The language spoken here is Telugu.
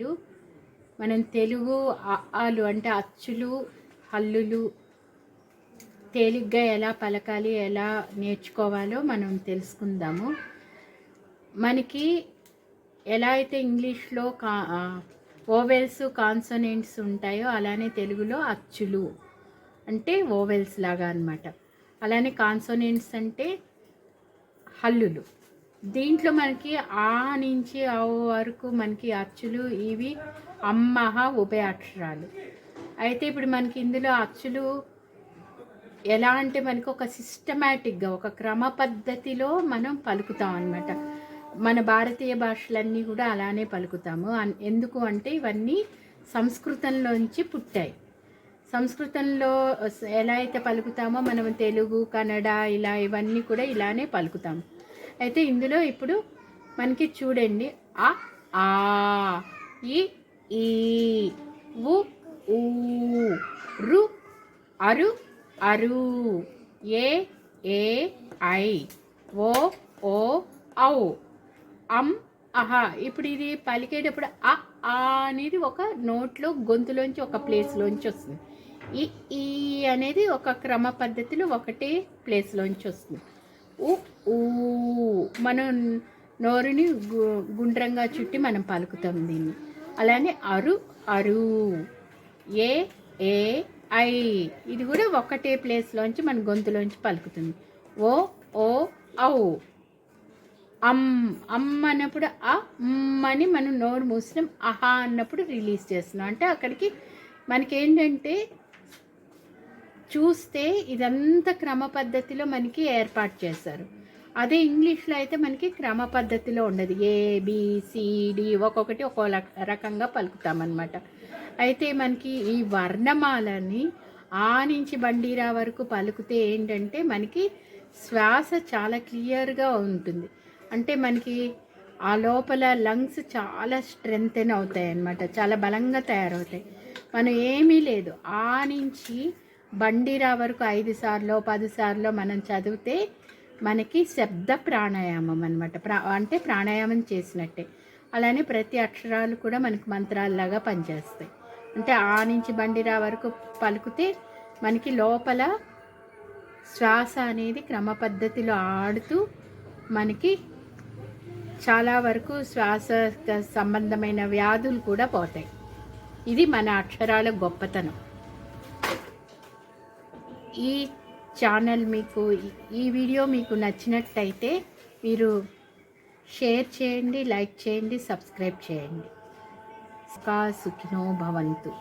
వీళ్ళు మనం తెలుగు ఆలు అంటే అచ్చులు హల్లులు తేలిగ్గా ఎలా పలకాలి ఎలా నేర్చుకోవాలో మనం తెలుసుకుందాము. మనకి ఎలా అయితే ఇంగ్లీష్లో కా ఓవెల్స్ కాన్సోనెంట్స్ ఉంటాయో అలానే తెలుగులో అచ్చులు అంటే ఓవెల్స్ లాగా అన్నమాట. అలానే కాన్సోనెంట్స్ అంటే హల్లులు. దీంట్లో మనకి ఆ నుంచి ఆ వరకు మనకి అచ్చులు ఇవి అమ్మహ ఉభయ అక్షరాలు అయితే ఇప్పుడు మనకి ఇందులో అచ్చులు ఎలా అంటే మనకి ఒక సిస్టమేటిక్గా ఒక క్రమ పద్ధతిలో మనం పలుకుతాం అన్నమాట. మన భారతీయ భాషలన్నీ కూడా అలానే పలుకుతాము. అన్- ఎందుకు అంటే ఇవన్నీ సంస్కృతంలోంచి పుట్టాయి. సంస్కృతంలో ఎలా అయితే పలుకుతామో మనం తెలుగు కన్నడ ఇలా ఇవన్నీ కూడా ఇలానే పలుకుతాము. అయితే ఇందులో ఇప్పుడు మనకి చూడండి. ఆ ఆ ఈ ఈ ఉ ఊ రు అరు అరు ఏ ఏ ఐ ఓ ఓ ఔ అమ్ అహా. ఇప్పుడు ఇది పలికేటప్పుడు అ ఆ అనేది ఒక నోట్లో గొంతులోంచి ఒక ప్లేస్లోంచి వస్తుంది. ఈ ఈ అనేది ఒక క్రమ పద్ధతిలో ఒకటే ప్లేస్లోంచి వస్తుంది. ఉ ఊ మనం నోరుని గు- గుండ్రంగా చుట్టి మనం పలుకుతాం దీన్ని. అలానే అరు అరు ఏ ఏ ఐ. ఇది కూడా ఒకటే ప్లేస్లోంచి మన గొంతులోంచి పలుకుతుంది. ఓ ఓ ఔ. అమ్ అమ్మ అన్నప్పుడు అ అని మనం నోరు మూసినాం. అహా అన్నప్పుడు రిలీజ్ చేస్తున్నాం. అంటే అక్కడికి మనకేంటంటే చూస్తే ఇదంతా క్రమ పద్ధతిలో మనకి ఏర్పాటు చేశారు. అదే ఇంగ్లీష్లో అయితే మనకి క్రమ పద్ధతిలో ఉండదు. ఏబిసిడి ఒక్కొక్కటి ఒక్కో రకంగా పలుకుతామన్నమాట. అయితే మనకి ఈ వర్ణమాలని ఆ నుంచి బండీరా వరకు పలుకుతే ఏంటంటే మనకి శ్వాస చాలా క్లియర్గా ఉంటుంది. అంటే మనకి ఆ లోపల లంగ్స్ చాలా స్ట్రెంగ్తెన్ అవుతాయి అన్నమాట చాలా బలంగా తయారవుతాయి. మనం ఏమీ లేదు. ఆ నుంచి బండిరా వరకు ఐదు సార్లు పది సార్లు మనం చదివితే మనకి శబ్ద ప్రాణాయామం అనమాట ప్రా అంటే ప్రాణాయామం చేసినట్టే. అలానే ప్రతి అక్షరాలు కూడా మనకి మంత్రాలలాగా పనిచేస్తాయి. అంటే ఆ నుంచి బండిరా వరకు పలుకుతే మనకి లోపల శ్వాస అనేది క్రమ పద్ధతిలో ఆడుతూ మనకి చాలా వరకు శ్వాస సంబంధమైన వ్యాధులు కూడా పోతాయి. ఇది మన అక్షరాల గొప్పతనం. ఈ ఛానల్ మీకు ఈ వీడియో మీకు నచ్చినట్టయితే మీరు షేర్ చేయండి లైక్ చేయండి సబ్స్క్రైబ్ చేయండి. సుఖా సుఖినో భవంతు.